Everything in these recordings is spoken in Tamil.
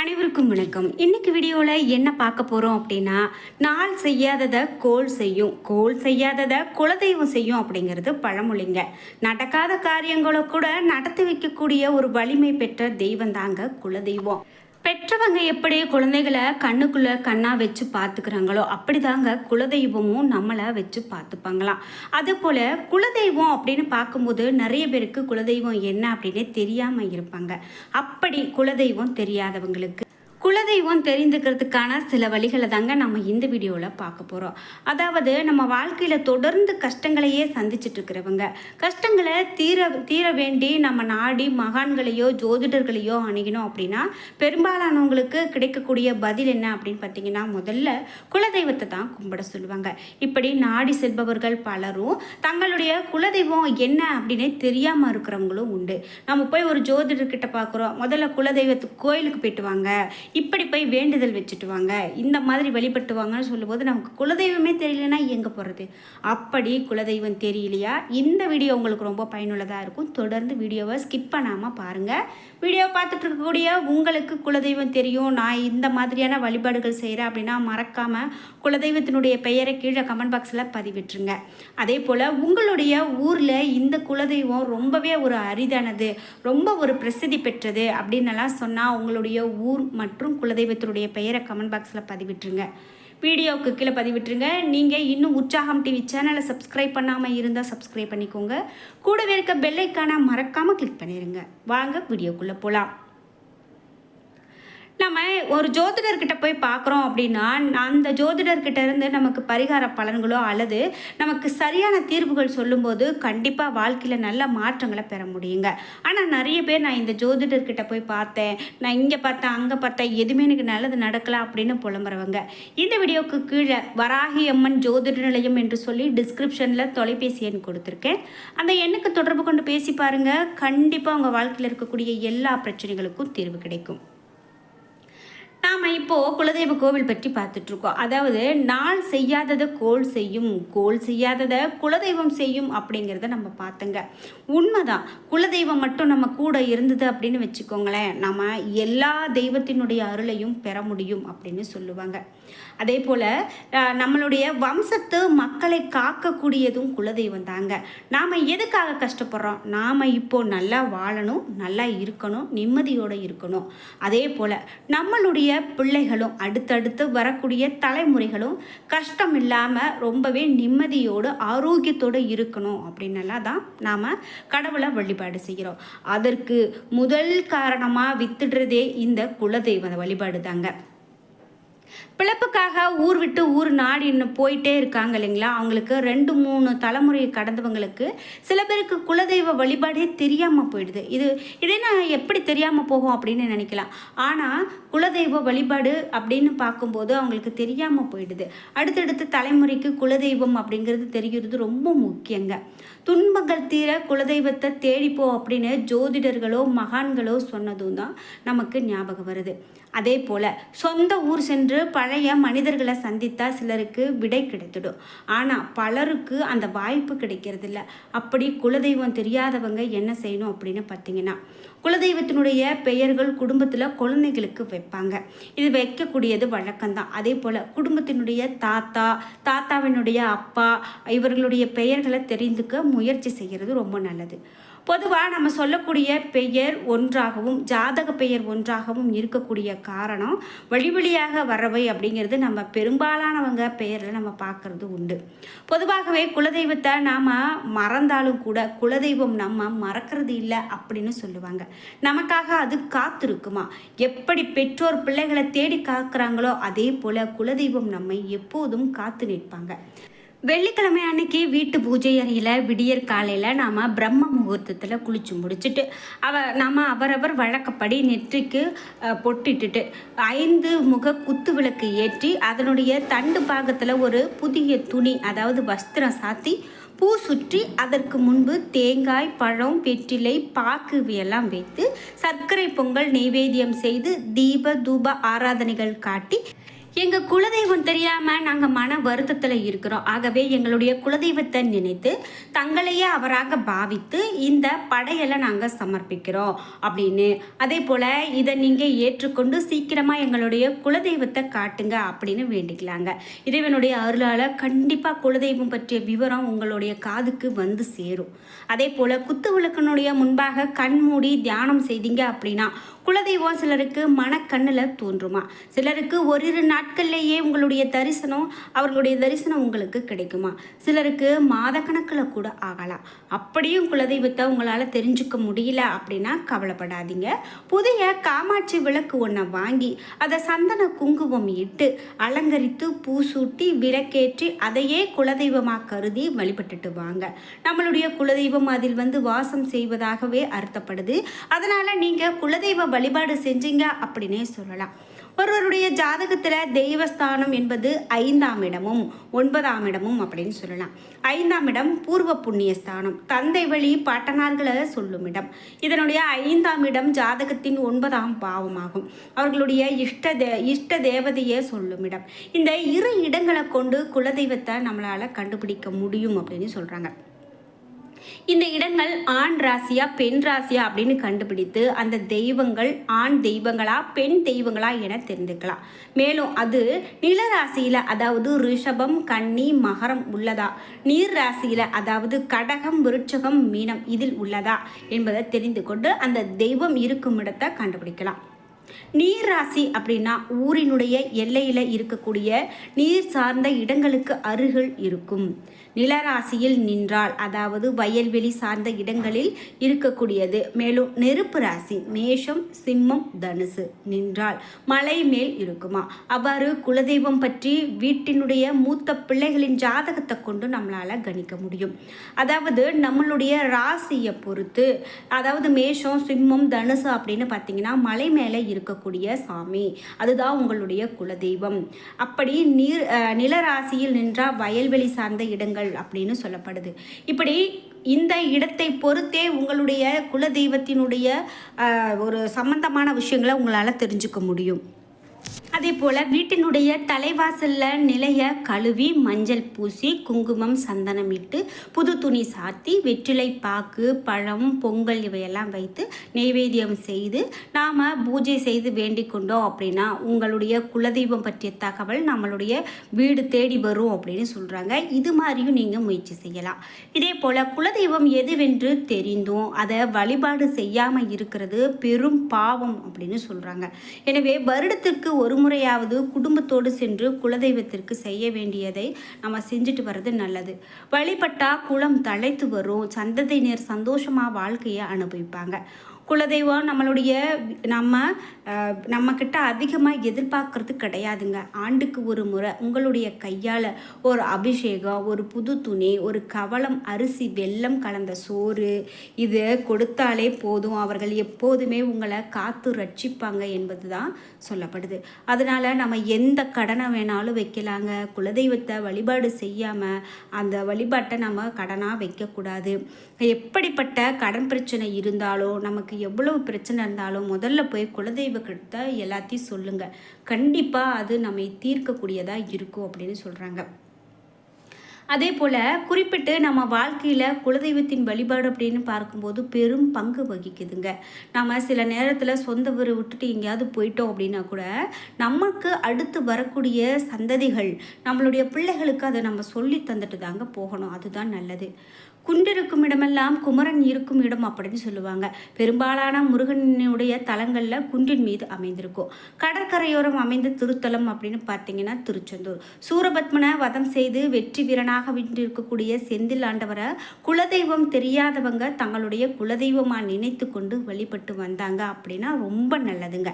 அனைவருக்கும் வணக்கம். இன்னைக்கு வீடியோவில் என்ன பார்க்க போகிறோம் அப்படின்னா நாள் செய்யாததை கோல் செய்யும் கோல் செய்யாததை குலதெய்வம் செய்யும் அப்படிங்கிறது பழமொழிங்க. நடக்காத காரியங்களை கூட நடத்தி வைக்கக்கூடிய ஒரு வலிமை பெற்ற தெய்வம் தாங்க குலதெய்வம். பெற்றவங்க எப்படி குழந்தைகளை கண்ணுக்குள்ள கண்ணா வச்சு பார்த்துக்கிறாங்களோ அப்படிதாங்க குலதெய்வமும் நம்மளை வச்சு பார்த்துப்பாங்களாம். அதே போல குலதெய்வம் அப்படின்னு பார்க்கும்போது நிறைய பேருக்கு குலதெய்வம் என்ன அப்படின்னு தெரியாம இருப்பாங்க. அப்படி குலதெய்வம் தெரியாதவங்களுக்கு குலதெய்வம் தெரிந்துக்கிறதுக்கான சில வழிகளை தாங்க நம்ம இந்த வீடியோவில் பார்க்க போகிறோம் அதாவது நம்ம வாழ்க்கையில் தொடர்ந்து கஷ்டங்களையே சந்திச்சுட்டு இருக்கிறவங்க கஷ்டங்களை தீர தீர வேண்டி நம்ம நாடி மகான்களையோ ஜோதிடர்களையோ அணுகினோம் அப்படின்னா பெரும்பாலானவங்களுக்கு கிடைக்கக்கூடிய பதில் என்ன அப்படின்னு பார்த்தீங்கன்னா முதல்ல குலதெய்வத்தை தான் கும்பிட சொல்லுவாங்க. இப்படி நாடி செல்பவர்கள் பலரும் தங்களுடைய குலதெய்வம் என்ன அப்படின்னு தெரியாமல் இருக்கிறவங்களும் உண்டு. நம்ம போய் ஒரு ஜோதிடர்கிட்ட பார்க்குறோம். முதல்ல குலதெய்வத்துக்கு கோயிலுக்கு போயிட்டு வாங்க. இப்படி போய் வேண்டுதல் வச்சுட்டு வாங்க. இந்த மாதிரி வழிபட்டு வாங்கன்னு சொல்லும்போது நமக்கு குலதெய்வமே தெரியலனா எங்கே போகிறது அப்படி குலதெய்வம் தெரியலையா? இந்த வீடியோ உங்களுக்கு ரொம்ப பயனுள்ளதாக இருக்கும். தொடர்ந்து வீடியோவை ஸ்கிப் பண்ணாமல் பாருங்கள் வீடியோ பார்த்துட்டு இருக்கக்கூடிய உங்களுக்கு குலதெய்வம் தெரியும். நான் இந்த மாதிரியான வழிபாடுகள் செய்கிறேன் அப்படின்னா மறக்காமல் குலதெய்வத்தினுடைய பெயரை கீழே கமெண்ட் பாக்ஸில் பதிவிட்டுருங்க. அதே போல் உங்களுடைய ஊரில் இந்த குலதெய்வம் ரொம்பவே ஒரு அரிதானது ரொம்ப ஒரு பிரசித்தி பெற்றது அப்படின்னலாம் சொன்னால் உங்களுடைய ஊர் மற்றும் குலதெய்வத்தினுடைய பெயரை கமெண்ட் பாக்ஸில் பதிவிட்டுருங்க. வீடியோவுக்கு கீழே பதிவிட்டுருங்க. நீங்கள் இன்னும் உற்சாகம் டிவி சேனலை சப்ஸ்கிரைப் பண்ணாமல் இருந்தால் சப்ஸ்கிரைப் பண்ணிக்கோங்க. கூடவே இருக்க பெல்லைக்கான மறக்காமல் கிளிக் பண்ணிடுங்க வாங்க வீடியோக்குள்ளே போகலாம் நம்ம ஒரு ஜோதிடர்கிட்ட போய் பார்க்குறோம் அப்படின்னா அந்த ஜோதிடர்கிட்ட இருந்து நமக்கு பரிகார பலன்களோ அல்லது நமக்கு சரியான தீர்வுகள் சொல்லும்போது கண்டிப்பாக வாழ்க்கையில் நல்ல மாற்றங்களை பெற முடியுங்க. ஆனால் நிறைய பேர் நான் இந்த ஜோதிடர்கிட்ட போய் பார்த்தேன். நான் இங்கே பார்த்தேன் அங்கே பார்த்தேன் எதுவுமே எனக்கு நல்லது நடக்கல அப்படின்னு புலம்புறவங்க. இந்த வீடியோவுக்கு கீழே வராகி அம்மன் ஜோதிட நிலையம் என்று சொல்லி டிஸ்கிரிப்ஷனில் தொலைபேசி எண் கொடுத்துருக்கேன். அந்த எண்ணுக்கு தொடர்பு கொண்டு பேசி பாருங்கள் கண்டிப்பாக உங்கள் வாழ்க்கையில் இருக்கக்கூடிய எல்லா பிரச்சனைகளுக்கும் தீர்வு கிடைக்கும். நாம் இப்போது குலதெய்வ கோவில் பற்றி பார்த்துட்ருக்கோம். அதாவது நாள் செய்யாததை கோல் செய்யும் கோல் செய்யாததை குலதெய்வம் செய்யும் அப்படிங்கிறத நம்ம பார்த்துங்க. உண்மைதான். குலதெய்வம் மட்டும் நம்ம கூட இருந்தது அப்படின்னு வச்சுக்கோங்களேன் நம்ம எல்லா தெய்வத்தினுடைய அருளையும் பெற முடியும் அப்படின்னு சொல்லுவாங்க. அதே போல் நம்மளுடைய வம்சத்து மக்களை காக்கக்கூடியதும் குலதெய்வம் தாங்க. நாம் எதுக்காக கஷ்டப்படுறோம்? நாம் இப்போ நல்லா வாழணும் நல்லா இருக்கணும் நிம்மதியோடு இருக்கணும். அதே போல் நம்மளுடைய பிள்ளைகளும் அடுத்தடுத்து வரக்கூடிய தலைமுறைகளும் கஷ்டம் இல்லாமல் ரொம்பவே நிம்மதியோடு ஆரோக்கியத்தோடு இருக்கணும் அப்படின்னலாம் தான் நாம் கடவுளை வழிபாடு செய்கிறோம். அதற்கு முதல் காரணமாக வித்துடுறதே இந்த குலதெய்வ வழிபாடு தாங்க. பிழப்புக்காக ஊர் விட்டு ஊர் நாடு இன்னும் போயிட்டே இருக்காங்க இல்லைங்களா? அவங்களுக்கு ரெண்டு மூணு தலைமுறையை கடந்தவங்களுக்கு சில பேருக்கு குல தெய்வ வழிபாடே தெரியாமல் போயிடுது. இது இதே நான் எப்படி தெரியாமல் போகும் அப்படின்னு நினைக்கலாம். ஆனால் குலதெய்வ வழிபாடு அப்படின்னு பார்க்கும்போது அவங்களுக்கு தெரியாமல் போயிடுது. அடுத்தடுத்த தலைமுறைக்கு குலதெய்வம் அப்படிங்கிறது தெரிகிறது ரொம்ப முக்கியங்க. துன்பங்கள் தீர குலதெய்வத்தை தேடிப்போ அப்படின்னு ஜோதிடர்களோ மகான்களோ சொன்னதும் தான் நமக்கு ஞாபகம் வருது. அதே போல் சொந்த ஊர் சென்று பழைய மனிதர்களை சந்தித்தா சிலருக்கு விடை கிடைத்துடும். ஆனால் பலருக்கு அந்த வாய்ப்பு கிடைக்கிறதில்ல. அப்படி குலதெய்வம் தெரியாதவங்க என்ன செய்யணும் அப்படின்னு பார்த்தீங்கன்னா குலதெய்வத்தினுடைய பெயர்கள் குடும்பத்தில் குழந்தைகளுக்கு வைப்பாங்க. இது வைக்கக்கூடியது வழக்கம்தான். அதே போல் குடும்பத்தினுடைய தாத்தா தாத்தாவினுடைய அப்பா இவர்களுடைய பெயர்களை தெரிந்துக்க முயற்சி செய்கிறது ரொம்ப நல்லது. பொதுவாக நம்ம சொல்லக்கூடிய பெயர் ஒன்றாகவும் ஜாதக பெயர் ஒன்றாகவும் இருக்கக்கூடிய காரணம் வழி வழியாக வரவை அப்படிங்கிறது நம்ம பெரும்பாலானவங்க பெயரில் நம்ம பார்க்கறது உண்டு. பொதுவாகவே குலதெய்வத்தை நாம் மறந்தாலும் கூட குலதெய்வம் நம்ம மறக்கிறது இல்லை அப்படின்னு சொல்லுவாங்க. நமக்காக அது காத்திருக்குமா? எப்படி பெற்றோர் பிள்ளைகளை தேடி காக்குறாங்களோ அதே போல் குலதெய்வம் நம்மை எப்போதும் காத்து நிற்பாங்க. வெள்ளிக்கிழமை அன்னைக்கு வீட்டு பூஜை அறையில் விடியற் காலையில் நாம் பிரம்ம முகூர்த்தத்தில் குளிச்சு முடிச்சுட்டு அவ நாம் அவரவர் வழக்கப்படி நெற்றிக்கு பொட்டிட்டுட்டு ஐந்து முக குத்து விளக்கு ஏற்றி அதனுடைய தண்டு பாகத்தில் ஒரு புதிய துணி அதாவது வஸ்திரம் சாத்தி பூ சுற்றி அதற்கு முன்பு தேங்காய் பழம் வெற்றிலை பாக்கு இவையெல்லாம் வைத்து சர்க்கரை பொங்கல் நெய்வேத்தியம் செய்து தீப தூப ஆராதனைகள் காட்டி எங்கள் குலதெய்வம் தெரியாமல் நாங்கள் மன வருத்தத்தில் இருக்கிறோம். ஆகவே எங்களுடைய குலதெய்வத்தை நினைத்து தங்களையே அவராக பாவித்து இந்த படையலை நாங்கள் சமர்ப்பிக்கிறோம் அப்படின்னு. அதே போல் இதை நீங்கள் ஏற்றுக்கொண்டு சீக்கிரமாக எங்களுடைய குலதெய்வத்தை காட்டுங்க அப்படின்னு வேண்டிக்கலாங்க. இறைவனுடைய அருளால் கண்டிப்பாக குலதெய்வம் பற்றிய விவரம் உங்களுடைய காதுக்கு வந்து சேரும். அதே போல் குத்து விளக்கனுடைய முன்பாக கண் மூடி தியானம் செய்தீங்க அப்படின்னா குலதெய்வம் சிலருக்கு மனக்கண்ணில் தோன்றுமா? சிலருக்கு ஒரு நாள் நாட்கள்லேயே உங்களுடைய தரிசனம் அவர்களுடைய தரிசனம் உங்களுக்கு கிடைக்குமா? சிலருக்கு மாதக்கணக்கில் கூட ஆகலாம். அப்படியும் குலதெய்வத்தை உங்களால் தெரிஞ்சுக்க முடியல அப்படின்னா கவலைப்படாதீங்க. புதிய காமாட்சி விளக்கு ஒன்றை வாங்கி அதை சந்தன குங்குமம் இட்டு அலங்கரித்து பூசூட்டி விளக்கேற்றி அதையே குலதெய்வமாக கருதி வழிபட்டுட்டு வாங்க. நம்மளுடைய குலதெய்வம் அதில் வந்து வாசம் செய்வதாகவே அர்த்தப்படுது. அதனால் நீங்கள் குலதெய்வ வழிபாடு செஞ்சீங்க அப்படின்னே சொல்லலாம். ஒருவருடைய ஜாதகத்தில் தெய்வஸ்தானம் என்பது ஐந்தாம் இடமும் ஒன்பதாம் இடமும் அப்படின்னு சொல்லலாம். ஐந்தாம் இடம் பூர்வ புண்ணியஸ்தானம் தந்தை வழி பாட்டனார்களை சொல்லும் இடம். இதனுடைய ஐந்தாம் இடம் ஜாதகத்தின் ஒன்பதாம் பாவமாகும். அவர்களுடைய இஷ்ட தே இஷ்ட தேவதையே சொல்லும் இடம். இந்த இரு இடங்களை கொண்டு குலதெய்வத்தை நம்மளால் கண்டுபிடிக்க முடியும் அப்படின்னு சொல்கிறாங்க இந்த இடங்கள் ஆண் ராசியா பெண் ராசியா அப்படின்னு கண்டுபிடித்து அந்த தெய்வங்கள் ஆண் தெய்வங்களா பெண் தெய்வங்களா என தெரிந்துக்கலாம். மேலும் அது நில ராசியில அதாவது ரிஷபம் கன்னி மகரம் உள்ளதா? நீர் ராசியில அதாவது கடகம் விருட்சகம் மீனம் இதில் உள்ளதா என்பதை தெரிந்து கொண்டு அந்த தெய்வம் இருக்கும் இடத்தை கண்டுபிடிக்கலாம். நீர் ராசி அப்படின்னா ஊரினுடைய எல்லையில் இருக்கக்கூடிய நீர் சார்ந்த இடங்களுக்கு அருகில் இருக்கும். நிலராசியில் நின்றால் அதாவது வயல்வெளி சார்ந்த இடங்களில் இருக்கக்கூடியது. மேலும் நெருப்பு ராசி மேஷம் சிம்மம் தனுசு நின்றால் மலை மேல் இருக்குமா? அவ்வாறு குலதெய்வம் பற்றி வீட்டினுடைய மூத்த பிள்ளைகளின் ஜாதகத்தை கொண்டு நம்மளால் கணிக்க முடியும். அதாவது நம்மளுடைய ராசியை பொறுத்து அதாவது மேஷம் சிம்மம் தனுசு அப்படின்னு பார்த்தீங்கன்னா மலை மேலே இருக்கக்கூடிய சாமி. அதுதான் உங்களுடைய குலதெய்வம். அப்படி நீர் நிலராசியில் நின்றால் வயல்வெளி சார்ந்த இடங்கள் அப்படின்னு சொல்லப்படுது. இப்படி இந்த இடத்தை பொறுத்தே உங்களுடைய குலதெய்வத்தினுடைய ஒரு சம்பந்தமான விஷயங்களை உங்களால் தெரிஞ்சுக்க முடியும். அதே போல் வீட்டினுடைய தலைவாசலில் நிலைய கழுவி மஞ்சள் பூசி குங்குமம் சந்தனம் இட்டு புது துணி சாத்தி வெற்றிலை பாக்கு பழம் பொங்கல் இவையெல்லாம் வைத்து நெய்வேத்தியம் செய்து நாம் பூஜை செய்து வேண்டிக் கொண்டோம் அப்படின்னா உங்களுடைய குலதெய்வம் பற்றிய தகவல் நம்மளுடைய வீடு தேடி வரும் அப்படின்னு சொல்கிறாங்க இது மாதிரியும் நீங்கள் முயற்சி செய்யலாம். இதே போல் குலதெய்வம் எதுவென்று தெரிந்தும் அதை வழிபாடு செய்யாமல் இருக்கிறது பெரும் பாவம் அப்படின்னு சொல்கிறாங்க எனவே வருடத்திற்கு ஒரு முறையாவது குடும்பத்தோடு சென்று குலதெய்வத்திற்கு செய்ய வேண்டியதை நம்ம செஞ்சுட்டு வர்றது நல்லது. வழிபட்டா குளம் தழைத்து வரும் சந்ததியினர் சந்தோஷமாக வாழ்க்கையை அனுபவிப்பாங்க. குலதெய்வம் நம்மளுடைய நம்ம நம்மக்கிட்ட அதிகமாக எதிர்பார்க்கறது கிடையாதுங்க. ஆண்டுக்கு ஒரு முறை உங்களுடைய கையால் ஒரு அபிஷேகம் ஒரு புது துணி ஒரு கவலம் அரிசி வெல்லம் கலந்த சோறு இது கொடுத்தாலே போதும். அவர்கள் எப்போதுமே உங்களை காத்து ரட்சிப்பாங்க என்பது தான் சொல்லப்படுது. அதனால் நம்ம எந்த கடனை வேணாலும் வைக்கலாங்க. குலதெய்வத்தை வழிபாடு செய்யாமல் அந்த வழிபாட்டை நம்ம கடனாக வைக்கக்கூடாது. எப்படிப்பட்ட கடன் பிரச்சனை இருந்தாலும் நமக்கு எவ்வளவு பிரச்சனை இருந்தாலும் முதல்ல போய் குலதெய்வக்கிட்ட எல்லாத்தையும் சொல்லுங்கள் கண்டிப்பாக அது நம்மை தீர்க்கக்கூடியதாக இருக்கும் அப்படின்னு சொல்கிறாங்க அதே போல் குறிப்பிட்டு நம்ம வாழ்க்கையில் குலதெய்வத்தின் வழிபாடு அப்படின்னு பார்க்கும்போது பெரும் பங்கு வகிக்குதுங்க. நம்ம சில நேரத்தில் சொந்த ஊரை விட்டுட்டு எங்கேயாவது போயிட்டோம் அப்படின்னா கூட நமக்கு அடுத்து வரக்கூடிய சந்ததிகள் நம்மளுடைய பிள்ளைகளுக்கு அதை நம்ம சொல்லி தந்துட்டு தாங்க போகணும். அதுதான் நல்லது. குண்டிருக்கும் இடமெல்லாம் குமரன் இருக்கும் இடம் அப்படின்னு சொல்லுவாங்க. பெரும்பாலான முருகனுடைய தலங்களில் குன்றின் மீது அமைந்திருக்கும். கடற்கரையோரம் அமைந்த திருத்தலம் அப்படின்னு பார்த்தீங்கன்னா திருச்செந்தூர். சூரபத்மனை வதம் செய்து வெற்றி வீரனாக விட்டிருக்கக்கூடிய செந்தில் ஆண்டவரை குலதெய்வம் தெரியாதவங்க தங்களுடைய குலதெய்வமாக நினைத்து கொண்டு வழிபட்டு வந்தாங்க அப்படின்னா ரொம்ப நல்லதுங்க.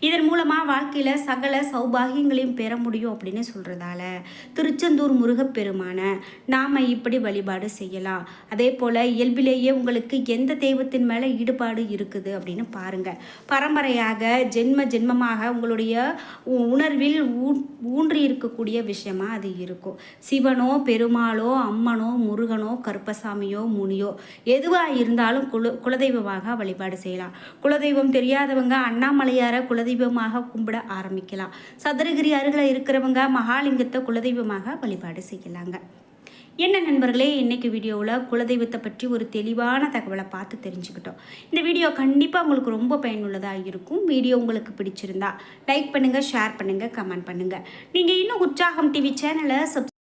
இதன் மூலமாக வாழ்க்கையில் சகல சௌபாகியங்களையும் பெற முடியும் அப்படின்னு சொல்கிறதால திருச்செந்தூர் முருகப்பெருமான நாம் இப்படி வழிபாடு செய்யலாம். அதே போல் இயல்பிலேயே உங்களுக்கு எந்த தெய்வத்தின் மேலே ஈடுபாடு இருக்குது அப்படின்னு பாருங்கள் பரம்பரையாக ஜென்ம ஜென்மமாக உங்களுடைய உ- உணர்வில் ஊ- ஊன்றி இருக்கக்கூடிய விஷயமா அது இருக்கும். சிவனோ பெரு பெருமாளோ அம்மனோ முருகனோ கருப்பசாமியோ முனியோ எதுவாக இருந்தாலும் குல குலதெய்வமாக வழிபாடு செய்யலாம். குலதெய்வம் தெரியாதவங்க அண்ணாமலையாரை குலதெய்வமாக கும்பிட ஆரம்பிக்கலாம். சதுரகிரி அருகில் இருக்கிறவங்க மகாலிங்கத்தை குலதெய்வமாக வழிபாடு செய்யலாங்க. என்ன நண்பர்களே இன்றைக்கி வீடியோவில் குலதெய்வத்தை பற்றி ஒரு தெளிவான தகவலை பார்த்து தெரிஞ்சுக்கிட்டோம். இந்த வீடியோ கண்டிப்பாக உங்களுக்கு ரொம்ப பயனுள்ளதாக இருக்கும். வீடியோ உங்களுக்கு பிடிச்சிருந்தா லைக் பண்ணுங்கள் ஷேர் பண்ணுங்கள் கமெண்ட் பண்ணுங்கள் நீங்கள் இன்னும் உற்சாகம் டிவி சேனலை சப்ஸ்